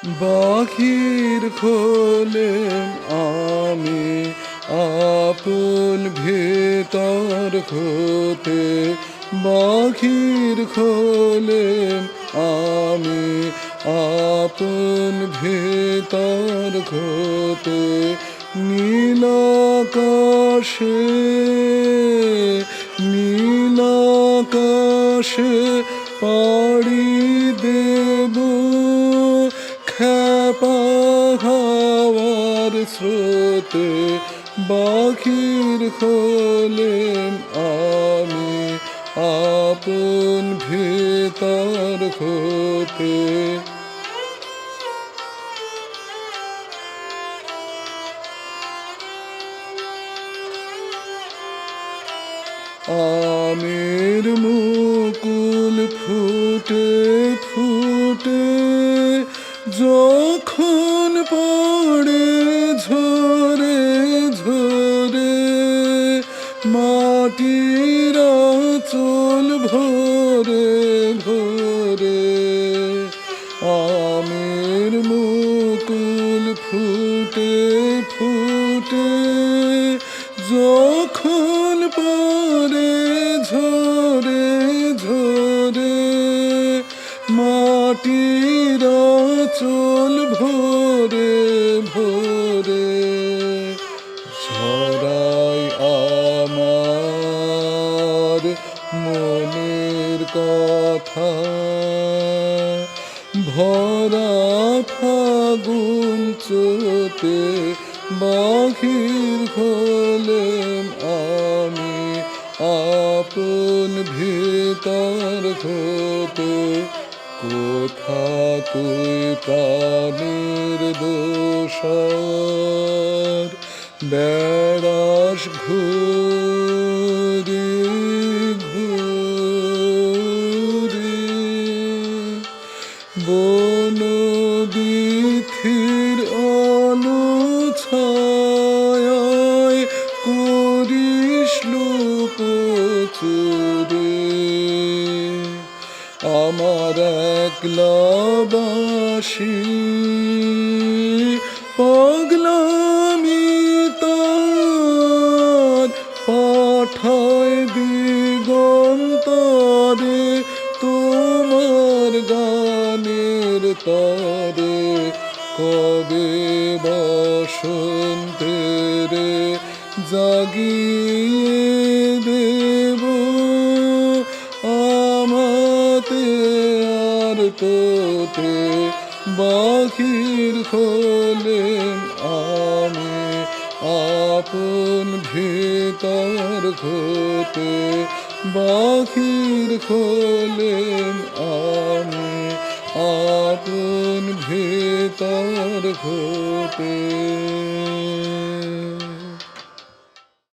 বাহির খোলেন আমি আপন ভেতর হতে বাহির খোলেন আমি আপন ভেতর হতে নীলাকাশে নীলাকাশে পাড়ি দেব। হাওয়ার স্রোতে বাকির খোলেন আমি আপন ভেতর হতে। আমের মুকুল ফুটে ফুটে যখন পড়ে ঝরে ঝরে মাটির চল ভরে ভরে আমের মুকুল ফুটে ফুটে যখন পরে ঝরে ঝরে মাটির চল ভোরে ভোরে। ঝরাই আমার মনের কথা। ভরা ফাগুন চোতে বাহির হলেন আমি আপন ভেতর হতে কোথা তুই প্রাণের দোষর? বেড়াস ঘুরে আমার একলাবাসী পাগলামি তার পাঠায় দিগন্তরে তোমার গানের তরে। কবে বসন্তের জাগিয়ে আমাতে আর তোতে বাহির খোলেন আমি। আপন ভেতর ঘতে বাখির খোলেন আমি। আপন ভেতর ঘতে